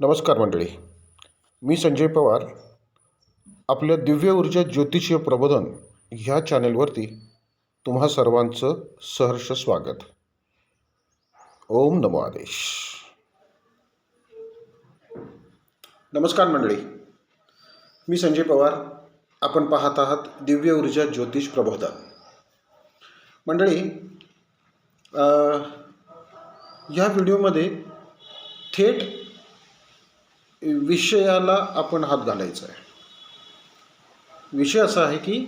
नमस्कार मंडळी. मी संजय पवार. आपल्या दिव्य ऊर्जा ज्योतिषीय प्रबोधन ह्या चॅनेलवरती तुम्हा सर्वांचं सहर्ष स्वागत. ओम नमो आदेश. नमस्कार मंडळी. मी संजय पवार. आपण पाहत आहात दिव्य ऊर्जा ज्योतिष प्रबोधन. मंडळी ह्या व्हिडिओमध्ये थेट विषयाला आपण हात घालायचा आहे. विषय असा आहे की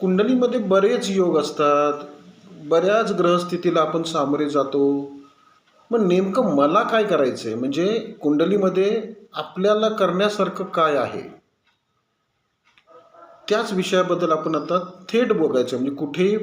कुंडलीमध्ये बरेच योग असतात बऱ्याच ग्रहस्थितीला आपण सामोरे जातो. मग नेमकं मला काय करायचं आहे म्हणजे कुंडलीमध्ये आपल्याला करण्यासारखं काय आहे? त्याच विषयाबद्दल आपण आता थेट बघायचं म्हणजे कुठेही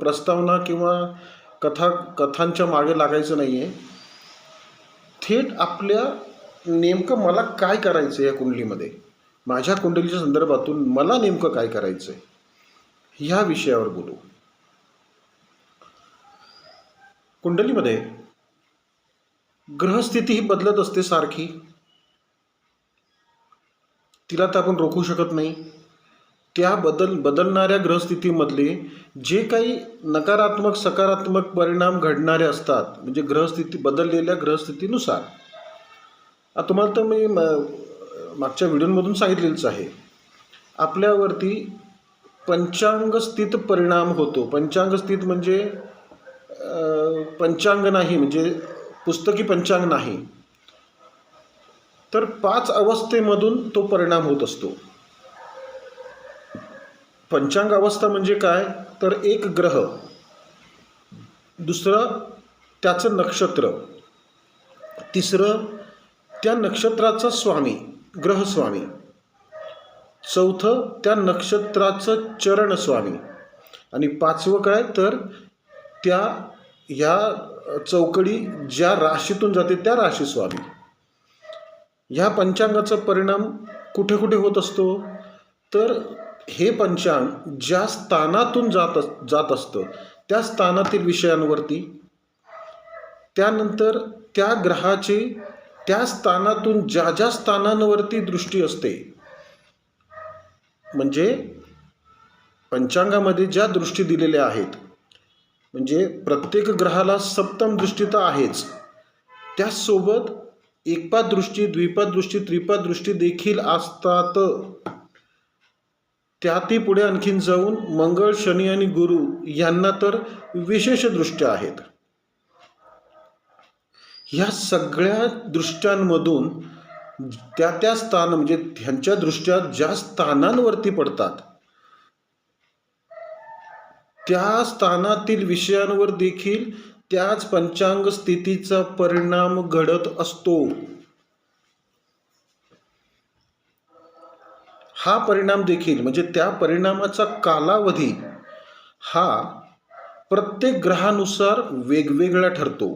प्रस्तावना किंवा कथा कथांच्या मागे लागायचं नाही आहे थेट आपल्या नेमकं मला काय करायचं आहे या कुंडलीमध्ये? माझ्या कुंडलीच्या संदर्भातून मला नेमकं काय करायचं आहे ह्या विषयावर बोलू. कुंडलीमध्ये ग्रहस्थिती ही बदलत असते सारखी. तिला तर आपण रोखू शकत नाही. त्या बदल बदलणाऱ्या ग्रहस्थितीमधले जे काही नकारात्मक सकारात्मक परिणाम घडणारे असतात म्हणजे ग्रहस्थिती बदललेल्या ग्रहस्थितीनुसार. तुम्हाला तर मी म- मागच्या व्हिडिओमधून सांगितलेलंच आहे. आपल्यावरती पंचांगस्थित परिणाम होतो. पंचांगस्थित म्हणजे पंचांग नाही म्हणजे पुस्तकी पंचांग नाही. तर पाच अवस्थेमधून तो परिणाम होत असतो. पंचांग अवस्था म्हणजे काय? तर एक ग्रह. दुसरं त्याचं नक्षत्र. तिसरं त्या नक्षत्राचा स्वामी ग्रहस्वामी. चौथं त्या नक्षत्राचं चरणस्वामी. आणि पाचवं काय? तर त्या ह्या चौकडी ज्या राशीतून जाते त्या राशीस्वामी. ह्या पंचांगाचा परिणाम कुठे कुठे होत असतो? तर हे पंचांग ज्या स्थानातून जात अस जात असतं त्या स्थानातील विषयांवरती त्यानंतर त्या ग्रहाची त्या स्थानातून ज्या ज्या स्थानांवरती दृष्टी असते म्हणजे पंचांगामध्ये ज्या दृष्टी दिलेल्या आहेत म्हणजे प्रत्येक ग्रहाला सप्तम दृष्टी तर आहेच त्यासोबत एकपाद दृष्टी द्विपाद दृष्टी त्रिपाद दृष्टी देखील असतात. त्यातही पुढे आणखीन जाऊन मंगळ शनी आणि गुरु यांना तर विशेष दृष्ट्या आहेत. ह्या सगळ्या दृष्ट्यांमधून त्या त्या स्थान म्हणजे ह्यांच्या दृष्ट्या ज्या स्थानांवरती पडतात त्या स्थानातील विषयांवर देखील त्याच पंचांग स्थितीचा परिणाम घडत असतो. हा परिणाम देखील म्हणजे त्या परिणामाचा कालावधी हा प्रत्येक ग्रहानुसार वेगवेगळा ठरतो.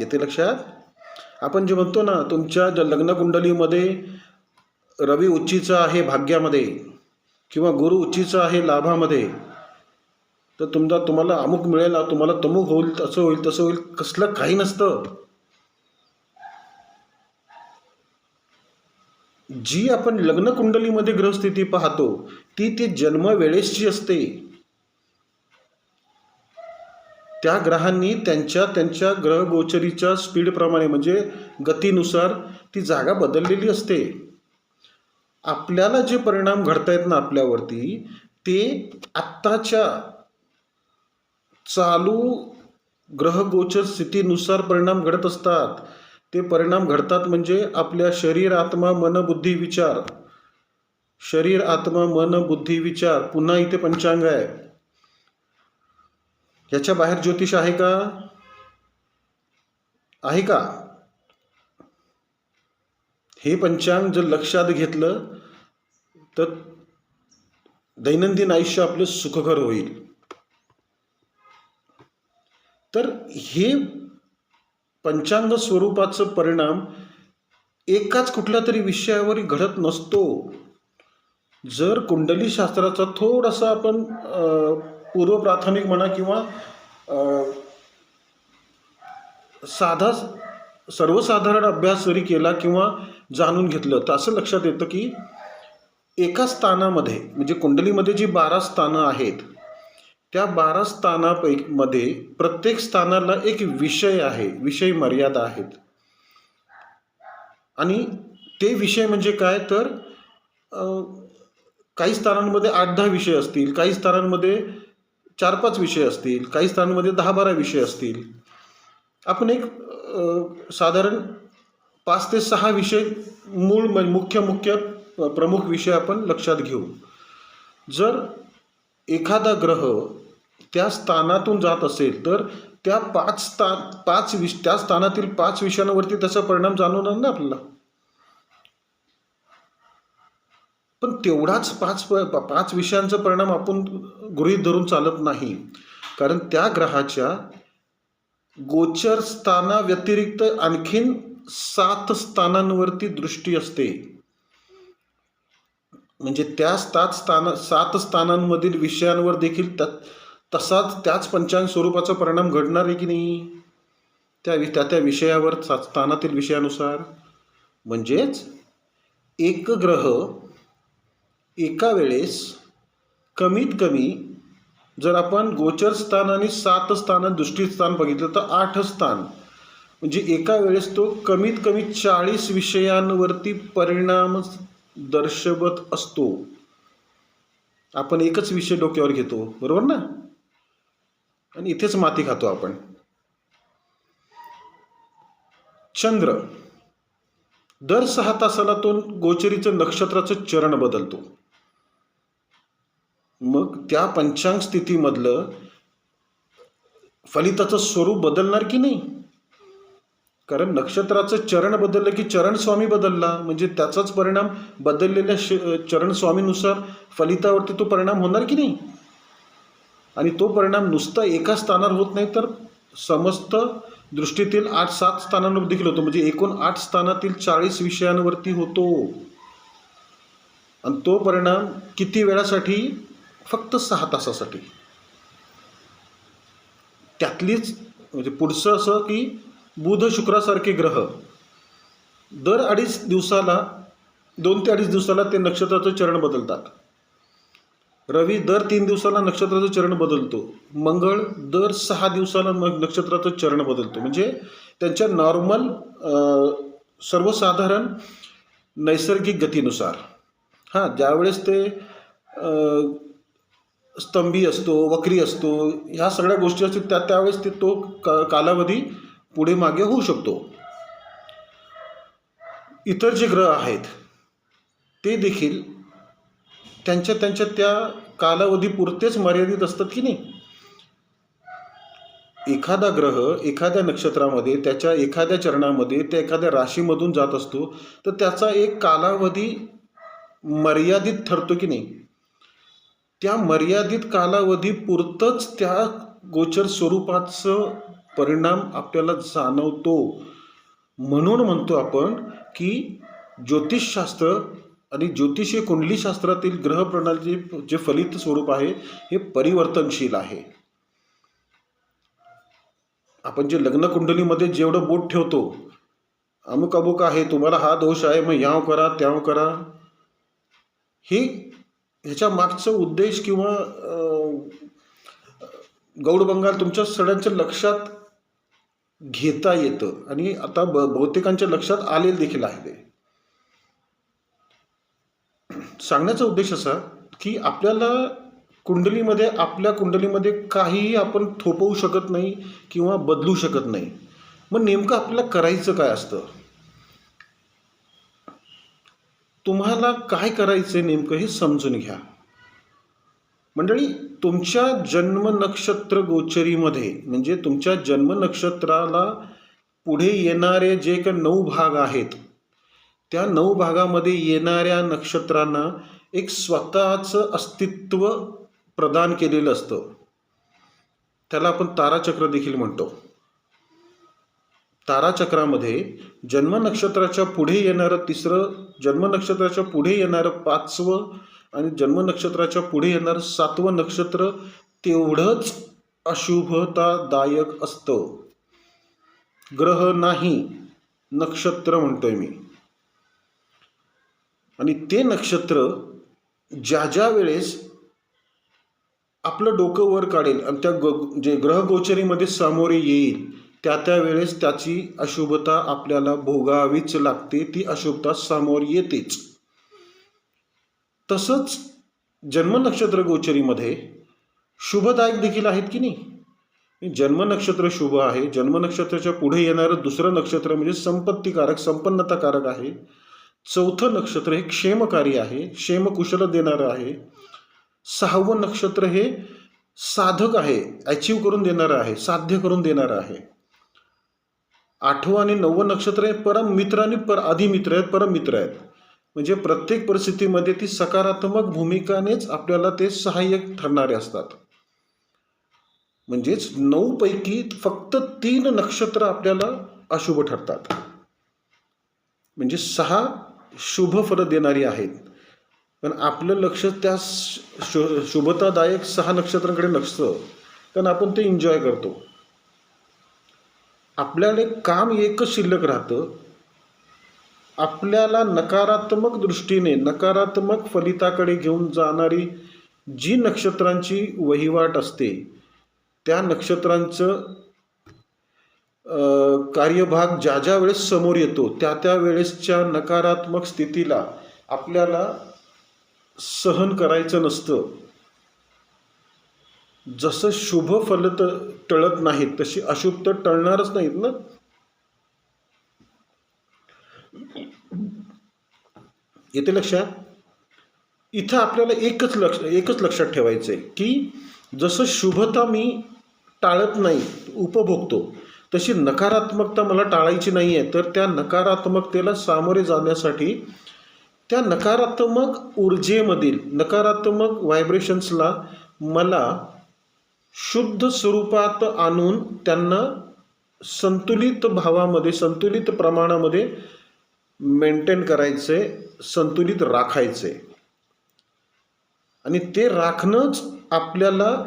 येते लक्षात? आपण जे म्हणतो ना तुमच्या लग्नकुंडलीमध्ये रवी उच्चीचा आहे भाग्यामध्ये किंवा गुरु उच्चीचा आहे लाभामध्ये तर तुमचा तुम्हाला अमुक मिळेल तुम्हाला तमुक होईल तसं होईल तसं होईल कसलं काही नसतं. जी आपण लग्न कुंडलीमध्ये ग्रहस्थिती पाहतो ती ती जन्मवेळेसची असते. त्या ग्रहांनी त्यांच्या त्यांच्या ग्रहगोचरीच्या स्पीडप्रमाणे म्हणजे गतीनुसार ती जागा बदललेली असते. आपल्याला जे परिणाम घडतायत ना आपल्यावरती ते आत्ताच्या चालू ग्रहगोचर स्थितीनुसार परिणाम घडत असतात. ते परिणाम घडतात म्हणजे आपल्या शरीर आत्मा मन बुद्धी विचार. शरीर आत्मा मन बुद्धी विचार पुन्हा इथे पंचांग आहे. याच्या बाहेर ज्योतिष आहे का? आहे का? हे पंचांग जर लक्षात घेतलं तर दैनंदिन आयुष्य आपलं सुखकर होईल. तर हे पंचांग स्वरूपाचं परिणाम एकाच कुठल्या तरी विषयावर घडत नसतो. जर कुंडली शास्त्राचा थोडासा आपण पूर्वप्राथमिक पूर्व प्राथमिक म्हणा किंवा साधा सर्वसाधारण अभ्यास जरी केला किंवा जाणून घेतलं तर असं लक्षात येतं की एका स्थानामध्ये म्हणजे कुंडलीमध्ये जी बारा स्थानं आहेत त्या बारा स्थानापैकी मध्ये प्रत्येक स्थानाला एक विषय आहे विषय मर्यादा आहेत. आणि ते विषय म्हणजे काय? तर काही स्थानांमध्ये आठ दहा विषय असतील काही स्थानांमध्ये चार पाच विषय असतील काही स्थानांमध्ये दहा बारा विषय असतील. आपण एक साधारण पाच ते सहा विषय मूळ म्हणजे मुख्य मुख्य प्रमुख विषय आपण लक्षात घेऊ. जर एखादा ग्रह त्या स्थानातून जात असेल तर त्या पाच स्थान पाच विष त्या स्थानातील पाच विषयांवरती त्याचा परिणाम जाणवणार ना आपल्याला. पण तेवढाच पाच पाच विषयांचा परिणाम आपण गृहीत धरून चालत नाही. कारण त्या ग्रहाच्या गोचर स्थाना व्यतिरिक्त आणखीन सात स्थानांवरती दृष्टी असते. म्हणजे त्या सात स्थान सात स्थानांमधील विषयांवर देखील त्या तसाच त्याच पंचांग स्वरूपाचा परिणाम घडणार आहे की नाही? त्या वि- त्या त्या विषयावर स्थानातील विषयानुसार. म्हणजेच एक ग्रह एका वेळेस कमीत कमी जर आपण गोचर स्थान आणि सात स्थान दृष्टी स्थान बघितलं तर आठ स्थान. म्हणजे एका वेळेस तो कमीत कमी चाळीस विषयांवरती परिणाम दर्शवत असतो. आपण एकच विषय डोक्यावर घेतो. बरोबर ना? आणि इथेच माती खातो आपण. चंद्र. दर सहा तासाला तो गोचरीचं नक्षत्राचं चरण बदलतो. मग त्या पंचांग स्थितीमधलं फलिताचं स्वरूप बदलणार की नाही? कारण नक्षत्राचं चरण बदललं की चरण स्वामी बदलला. म्हणजे त्याचाच परिणाम बदललेल्या श चरण स्वामीनुसार फलितावरती तो परिणाम होणार की नाही? आणि तो परिणाम नुसता एका स्थानावर होत नाही तर समस्त दृष्टीतील आठ सात स्थानांवर देखील होतो. म्हणजे एकूण आठ स्थानातील चाळीस विषयांवरती होतो. आणि तो परिणाम किती वेळासाठी? फक्त सहा तासासाठी. त्यातलीच म्हणजे पुढचं असं की बुध शुक्रासारखे ग्रह. दर अडीच दिवसाला दोन ते अडीच दिवसाला ते नक्षत्राचं चरण बदलतात. रवी दर तीन दिवसाला नक्षत्राचं चरण बदलतो. मंगळ दर सहा दिवसाला मग नक्षत्राचं चरण बदलतो. म्हणजे त्यांच्या नॉर्मल सर्वसाधारण नैसर्गिक गतीनुसार. हां ज्यावेळेस ते स्तंभी असतो वक्री असतो ह्या सगळ्या गोष्टी असतील त्या त्यावेळेस ते तो का कालावधी पुढे मागे होऊ शकतो. इतर जे ग्रह आहेत ते देखील त्यांच्या त्यांच्या त्या कालावधीपुरतेच मर्यादित असतात की नाही? एखादा ग्रह एखाद्या नक्षत्रामध्ये त्याच्या एखाद्या चरणामध्ये त्या एखाद्या राशीमधून जात असतो तर त्याचा एक कालावधी मर्यादित ठरतो की नाही? त्या मर्यादित कालावधीपुरतंच त्या गोचर स्वरूपाचं परिणाम आपल्याला जाणवतो. म्हणून म्हणतो आपण की ज्योतिषशास्त्र आणि ज्योतिषीय कुंडलीशास्त्रातील ग्रह प्रणालीचे जे फलित स्वरूप आहे हे परिवर्तनशील आहे. आपण जे लग्न कुंडलीमध्ये जेवढं बोट ठेवतो अमुक अमुक आहे तुम्हाला हा दोष आहे मग याव करा त्याव करा. हे ह्याच्या मागचा उद्देश किंवा गौड बंगाल तुमच्या सगळ्यांच्या लक्षात घेता येतं. आणि आता ब बहुतेकांच्या लक्षात आलेलं देखील आहे ते. सांगण्याचा उद्देश असा की आपल्याला कुंडलीमध्ये आपल्या कुंडलीमध्ये काहीही आपण थोपवू शकत नाही किंवा बदलू शकत नाही. मग नेमकं आपल्याला करायचं काय असतं? तुम्हाला काय करायचं आहे नेमकं हे समजून घ्या. मंडळी तुमच्या जन्म नक्षत्र गोचरीमध्ये म्हणजे तुमच्या जन्म नक्षत्राला पुढे येणारे जे काही नऊ भाग आहेत त्या नऊ भागामध्ये येणाऱ्या नक्षत्रांना एक स्वतःचं अस्तित्व प्रदान केलेलं असतं. त्याला आपण ताराचक्र देखील म्हणतो. ताराचक्रामध्ये जन्मनक्षत्राच्या पुढे येणारं तिसरं जन्मनक्षत्राच्या पुढे येणारं पाचवं आणि जन्मनक्षत्राच्या पुढे येणारं सातवं नक्षत्र तेवढंच अशुभतादायक असतं. ग्रह नाही नक्षत्र म्हणतोय मी. आणि ते नक्षत्र ज्या ज्या वेळेस आपलं डोकं वर काढेल आणि त्या ग जे ग्रहगोचरीमध्ये सामोरे येईल त्या त्या वेळेस त्याची अशुभता आपल्याला भोगावीच लागते ती अशुभता सामोर येतेच. तसंच जन्मनक्षत्र गोचरीमध्ये शुभदायक देखील आहेत की नाही? जन्म नक्षत्र शुभ आहे. जन्मनक्षत्राच्या पुढे येणारं दुसरं नक्षत्र म्हणजे संपत्तीकारक संपन्नताकारक आहे. चौथं नक्षत्र हे क्षेमकारी आहे क्षेमकुशल देणारं आहे. सहावं नक्षत्र हे साधक आहे अचीव करून देणारं आहे साध्य करून देणारं आहे. आठवं आणि नववं नक्षत्र हे परम मित्र आणि पर अधिमित्र आहेत परम मित्र आहेत. म्हणजे प्रत्येक परिस्थितीमध्ये ती सकारात्मक भूमिकानेच आपल्याला ते सहाय्यक ठरणारे असतात. म्हणजेच नऊ पैकी फक्त तीन नक्षत्र आपल्याला अशुभ ठरतात. म्हणजे सहा शुभ फरक देणारी आहेत. पण आपलं लक्ष त्या शु शुभतादायक सहा नक्षत्रांकडे नसतं. कारण आपण ते एन्जॉय करतो. आपल्याला काम एकच शिल्लक राहतं. आपल्याला नकारात्मक दृष्टीने नकारात्मक फलिताकडे घेऊन जाणारी जी नक्षत्रांची वहिवाट असते त्या नक्षत्रांचं कार्यभाग ज्या ज्या वेळेस समोर येतो त्या त्या वेळेसच्या नकारात्मक स्थितीला आपल्याला सहन करायचं नसतं. जसं शुभ फल टळत नाहीत तशी अशुभ तर टळणारच नाहीत ना? येते लक्षात? इथं आपल्याला एकच लक्ष एकच लक्षात ठेवायचं आहे की जसं शुभता मी टाळत नाही उपभोगतो तशी नकारात्मकता मला टाळायची नाही आहे तर त्या नकारात्मकतेला सामोरे जाण्यासाठी त्या नकारात्मक ऊर्जेमधील नकारात्मक व्हायब्रेशन्सला मला शुद्ध स्वरूपात आणून त्यांना संतुलित भावामध्ये संतुलित प्रमाणामध्ये मेंटेन करायचे संतुलित राखायचे. आणि ते राखणंच आपल्याला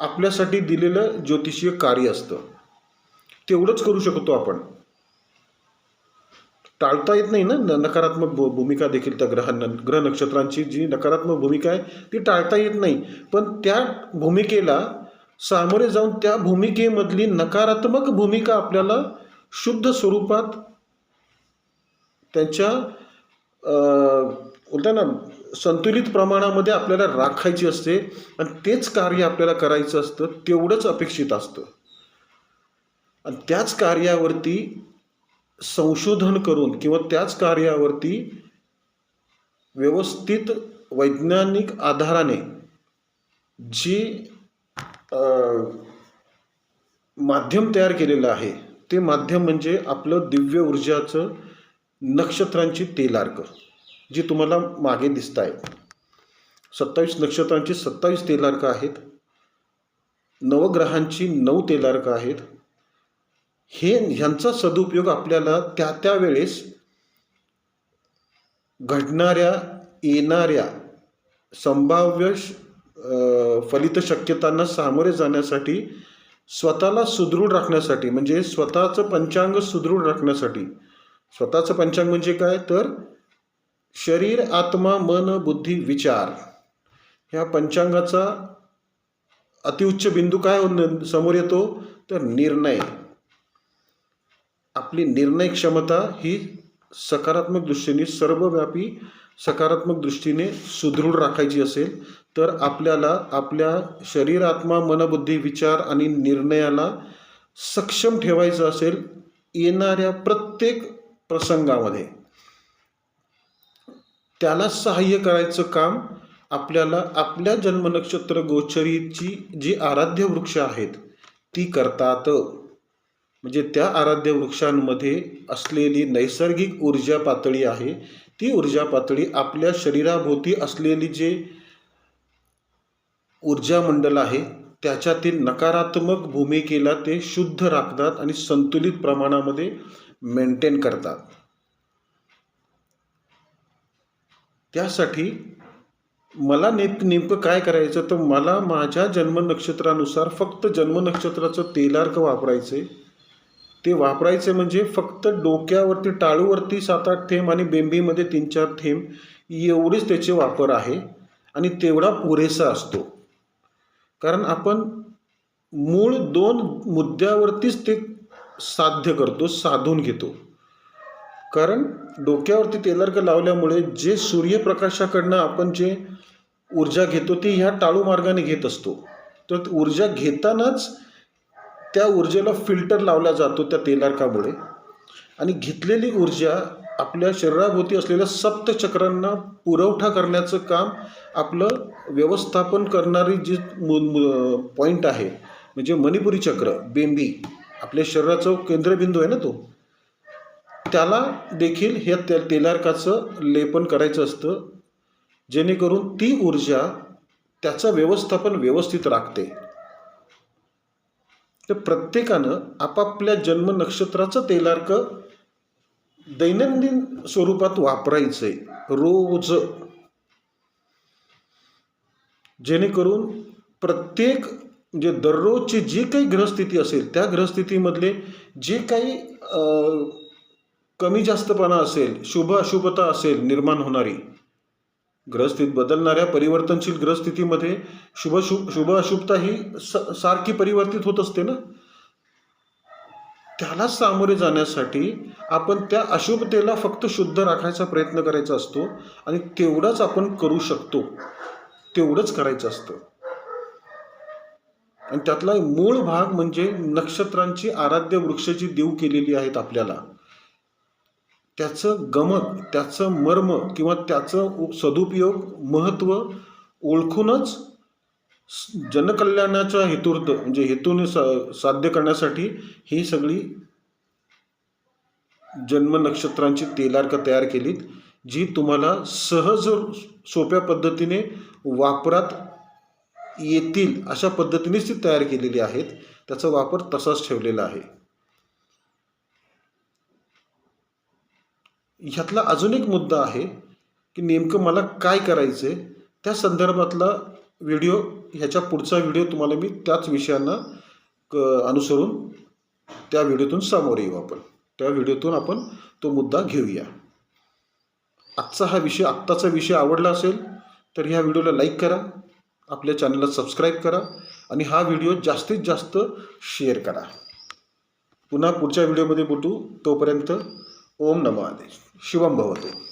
आपल्यासाठी दिलेलं ज्योतिषीय कार्य असतं. तेवढंच करू शकतो आपण. टाळता येत नाही ना नकारात्मक भू भूमिका देखील त्या ग्रहांना ग्रह नक्षत्रांची जी नकारात्मक भूमिका आहे ती टाळता येत नाही. पण त्या भूमिकेला सामोरे जाऊन त्या भूमिकेमधली नकारात्मक भूमिका आपल्याला शुद्ध स्वरूपात त्यांच्या बोलता ना संतुलित प्रमाणामध्ये आपल्याला राखायची असते आणि तेच कार्य आपल्याला करायचं असतं तेवढंच अपेक्षित असतं. आणि त्याच कार्यावरती संशोधन करून किंवा त्याच कार्यावरती व्यवस्थित वैज्ञानिक आधाराने जी माध्यम तयार केलेलं आहे ते माध्यम म्हणजे आपलं दिव्य ऊर्जाचं नक्षत्रांची तेलार्क जी तुम्हाला मागे दिसत आहे सत्तावीस नक्षत्रांची सत्तावीस तेलार्क आहेत. नवग्रहांची नऊ तेलार्क आहेत. हे ह्यांचा सदुपयोग आपल्याला त्या त्या वेळेस घडणाऱ्या येणाऱ्या संभाव्य फलित शक्यतांना सामोरे जाण्यासाठी स्वतःला सुदृढ राखण्यासाठी म्हणजे स्वतःचं पंचांग सुदृढ राखण्यासाठी. स्वतःचं पंचांग म्हणजे काय? तर शरीर आत्मा मन बुद्धी विचार. ह्या पंचांगाचा अतिउच्च बिंदू काय समोर येतो? तर निर्णय. आपली निर्णय क्षमता ही सकारात्मक दृष्टीने सर्वव्यापी सकारात्मक दृष्टीने सुदृढ राखायची असेल तर आपल्याला आपल्या शरीर आत्मा मनबुद्धी विचार आणि निर्णयाला सक्षम ठेवायचं असेल येणाऱ्या प्रत्येक प्रसंगामध्ये. त्याला सहाय्य करायचं काम आपल्याला आपल्या जन्मनक्षत्र गोचरीची जी आराध्य वृक्ष आहेत ती करतात. म्हणजे त्या आराध्य वृक्षांमध्ये असलेली नैसर्गिक ऊर्जा पातळी आहे. ती ऊर्जा पातळी आपल्या शरीराभोवती असलेली जे ऊर्जा मंडल आहे त्याच्यातील नकारात्मक भूमिकेला ते शुद्ध राखतात आणि संतुलित प्रमाणामध्ये मेंटेन करतात. त्यासाठी मला नेप नेमकं काय करायचं? तर मला माझ्या जन्मनक्षत्रानुसार फक्त जन्मनक्षत्राचं तेलार्क तेलार्क वापरायचे ते वापरायचे म्हणजे फक्त डोक्यावरती टाळूवरती सात आठ थेंब आणि बेंबीमध्ये तीन चार थेंब एवढीच त्याचे वापर आहे आणि तेवढा पुरेसा असतो. कारण आपण मूळ दोन मुद्द्यावरतीच ते साध्य करतो साधून घेतो. कारण डोक्यावरती तेलार्क लावल्यामुळे जे सूर्यप्रकाशाकडनं आपण जे ऊर्जा घेतो ती ह्या टाळू मार्गाने घेत असतो. तर ऊर्जा घेतानाच त्या ऊर्जेला फिल्टर लावला जातो त्या तेलार्कामुळे. आणि घेतलेली ऊर्जा आपल्या शरीराभोवती असलेल्या सप्तचक्रांना पुरवठा करण्याचं काम आपलं व्यवस्थापन करणारी जी पॉईंट आहे म्हणजे मणिपुरी चक्र बेंबी आपल्या शरीराचं केंद्रबिंदू आहे ना तो. त्याला देखील हे त्या तेलार्काचं लेपन करायचं असतं जेणेकरून ती ऊर्जा त्याचं व्यवस्थापन व्यवस्थित राखते. तर प्रत्येकानं आपापल्या जन्म नक्षत्राचं तेलार्क दैनंदिन स्वरूपात वापरायचं आहे रोज. जेणेकरून प्रत्येक म्हणजे दररोजची जी काही ग्रहस्थिती असेल त्या ग्रहस्थितीमधले जे काही कमी जास्तपणा असेल शुभ अशुभता असेल निर्माण होणारी ग्रहस्थित बदलणाऱ्या परिवर्तनशील ग्रहस्थितीमध्ये शुभ शुभ शुभ अशुभता ही स सारखी परिवर्तित होत असते ना? त्याला सामोरे जाण्यासाठी आपण त्या अशुभतेला फक्त शुद्ध राखायचा प्रयत्न करायचा असतो आणि तेवढंच आपण करू शकतो. तेवढंच करायचं असतं. आणि त्यातला मूळ भाग म्हणजे नक्षत्रांची आराध्य वृक्षाची देव केलेली आहेत आपल्याला. त्याचं गमक त्याचं मर्म किंवा त्याचं उ- सदुपयोग महत्त्व ओळखूनच जनकल्याणाच्या हेतूर्थ म्हणजे हेतूने सा साध्य करण्यासाठी ही सगळी जन्म नक्षत्रांची तेलार्क तयार केलीत जी तुम्हाला सहज सोप्या पद्धतीने वापरात येतील अशा पद्धतीनेच ती तयार केलेली आहेत. त्याचा वापर तसाच ठेवलेला आहे. ह्यातला अजून एक मुद्दा आहे की नेमकं मला काय करायचं आहे त्या संदर्भातला व्हिडिओ ह्याच्या पुढचा व्हिडिओ तुम्हाला मी त्याच विषयांना क अनुसरून त्या व्हिडिओतून सामोरे येऊ आपण. त्या व्हिडिओतून आपण तो मुद्दा घेऊया. आजचा हा विषय आत्ताचा विषय आवडला असेल तर ह्या व्हिडिओला लाईक करा आपल्या चॅनलला सबस्क्राईब करा आणि हा व्हिडिओ जास्तीत जास्त शेअर करा. पुन्हा पुढच्या व्हिडिओमध्ये भेटू तोपर्यंत ओम नमः शुभम भवतो।